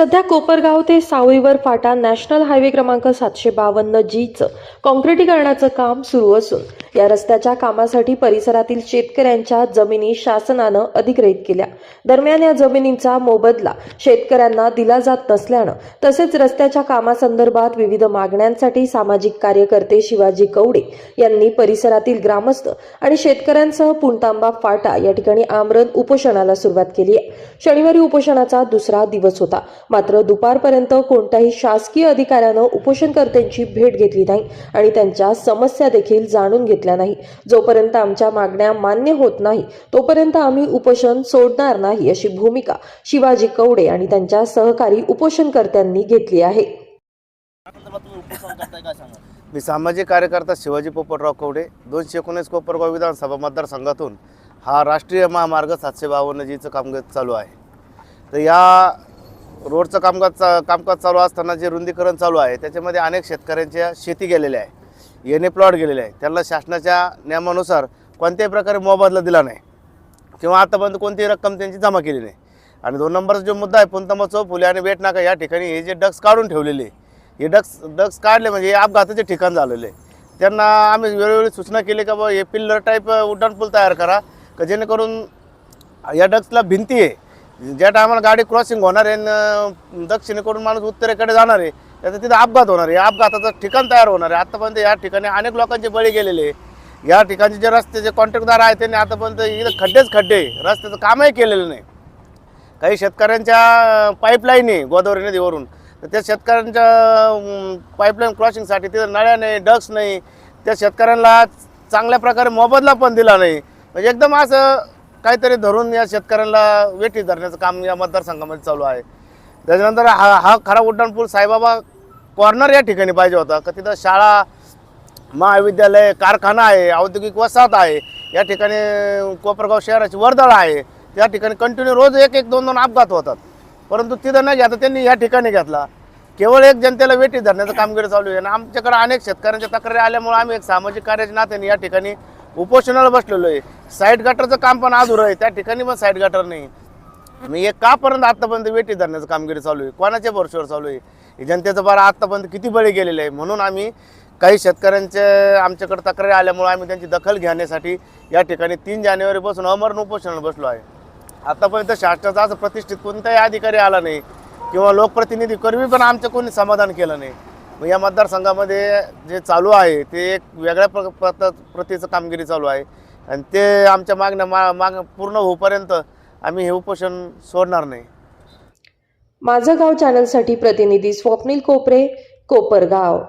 सध्या कोपरगाव ते सावळीवर फाटा national highway क्रमांक सातशे बावन्न जीचं काँक्रिटीकरणाचं काम सुरू असून या रस्त्याच्या कामासाठी परिसरातील शेतकऱ्यांच्या जमिनी शासनानं अधिग्रहित केल्या. दरम्यान या जमिनींचा मोबदला शेतकऱ्यांना दिला जात नसल्यानं तसेच रस्त्याच्या कामासंदर्भात विविध मागण्यांसाठी सामाजिक कार्यकर्ते शिवाजी कवडे यांनी परिसरातील ग्रामस्थ आणि शेतकऱ्यांसह पुणतांबा फाटा या ठिकाणी आमरण उपोषणाला सुरुवात केली आहे. शनिवारी उपोषणाचा दुसरा दिवस होता. मात्र दुपारपर्यंत कोणत्याही शासकीय अधिकाऱ्यानं उपोषणकर्त्यांची भेट घेतली नाही आणि त्यांच्या समस्या देखील जाणून घेतल्या. नाही. जोपर्यंत आमच्या मागण्या मान्य होत नाही तोपर्यंत आम्ही उपोषण सोडणार नाही अशी भूमिका शिवाजी कवडे आणि त्यांच्या सहकारी उपोषणकर्त्यांनी घेतली आहे. मी सामाजिक कार्यकर्ता शिवाजी पोपटराव कवडे दोनशे एकोणीस कोपरगाव विधानसभा मतदारसंघातून हा राष्ट्रीय महामार्ग सातशे बावन्न जीचं कामकाज चालू आहे. तर या रोडचं कामकाज चा कामकाज चालू असताना जे रुंदीकरण चालू आहे त्याच्यामध्ये अनेक शेतकऱ्यांच्या शेती गेलेल्या आहे याने प्लॉट गेलेले आहे. त्यांना शासनाच्या नियमानुसार कोणत्याही प्रकारे मोबदला दिला नाही. किंवा आतापर्यंत कोणतीही रक्कम त्यांची जमा केली नाही. आणि दोन नंबरचा जो मुद्दा आहे पुंतम चौक फुले आणि बेटनाका या ठिकाणी हे जे डक्स काढून ठेवलेले हे डक्स डक्स काढले म्हणजे हे अपघाताचे ठिकाण झालेले आहे. त्यांना आम्ही वेळोवेळी सूचना केली का बाबा हे पिल्लर टाईप उड्डाणपूल तयार करा का जेणेकरून या डक्सला भिंती आहे. ज्या टायमाला गाडी क्रॉसिंग होणार आहे न दक्षिणेकडून माणूस उत्तरेकडे जाणार आहे त्याचं तिथं अपघात होणार आहे. या अपघाताचं ठिकाण तयार होणार आहे. आतापर्यंत या ठिकाणी अनेक लोकांचे बळी गेलेले आहे. या ठिकाणी जे रस्त्याचे कॉन्ट्रॅक्टदार आहेत त्यांनी आतापर्यंत इथं खड्डेच खड्डे आहे. रस्त्याचं कामही केलेलं नाही. काही शेतकऱ्यांच्या पाईपलाईन आहे गोदावरी नदीवरून. तर त्या शेतकऱ्यांच्या पाईपलाईन क्रॉसिंगसाठी तिथं नळ्या नाही डक्स नाही. त्या शेतकऱ्यांना चांगल्या प्रकारे मोबदला पण दिला नाही. म्हणजे एकदम असं काहीतरी धरून या शेतकऱ्यांना वेठी धरण्याचं काम या मतदारसंघामध्ये चालू आहे. त्याच्यानंतर हा हा खरा उड्डाणपूल साईबाबा कॉर्नर या ठिकाणी पाहिजे होता. का तिथं शाळा महाविद्यालय कारखाना आहे औद्योगिक वसाहत आहे या ठिकाणी कोपरगाव शहराची वर्दळ आहे त्या ठिकाणी कंटिन्यू रोज एक एक दोन दोन अपघात होतात. परंतु तिथं नाही घेता त्यांनी या ठिकाणी घेतला. केवळ एक जनतेला वेटी धरण्याचं कामगिरी चालू आहे. आणि आमच्याकडे अनेक शेतकऱ्यांच्या तक्रारी आल्यामुळे आम्ही एक सामाजिक कार्याच्या नात्याने या ठिकाणी उपोषणाला बसलेलो आहे. साईड गटरचं काम पण अधुरं आहे. त्या ठिकाणी पण साईड गटर नाही. मी एक कापर्यंत आत्तापर्यंत वेटी धरण्याचं कामगिरी चालू आहे. कोणाच्या भरोश्यावर चालू आहे? जनतेचं बारा आत्तापर्यंत किती बळी गेलेलं आहे? म्हणून आम्ही काही शेतकऱ्यांचे आमच्याकडे तक्रारी आल्यामुळे आम्ही त्यांची दखल घेण्यासाठी या ठिकाणी तीन जानेवारीपासून अमरण उपोषणाला बसलो आहे. आतापर्यंत शासनाचा असं प्रतिष्ठित कोणताही अधिकारी आला नाही किंवा लोकप्रतिनिधी कर्मी पण आमचं कोणी समाधान केलं नाही. मग या मतदारसंघामध्ये जे चालू आहे ते एक वेगळ्या प्र प्रतीचं कामगिरी चालू आहे. आणि ते आमच्या मागण्या मा माग पूर्ण होईपर्यंत आम्ही हे उपोषण सोडणार नाही. माझं गाव चॅनलसाठी प्रतिनिधी स्वप्नील कोपरे कोपरगाव.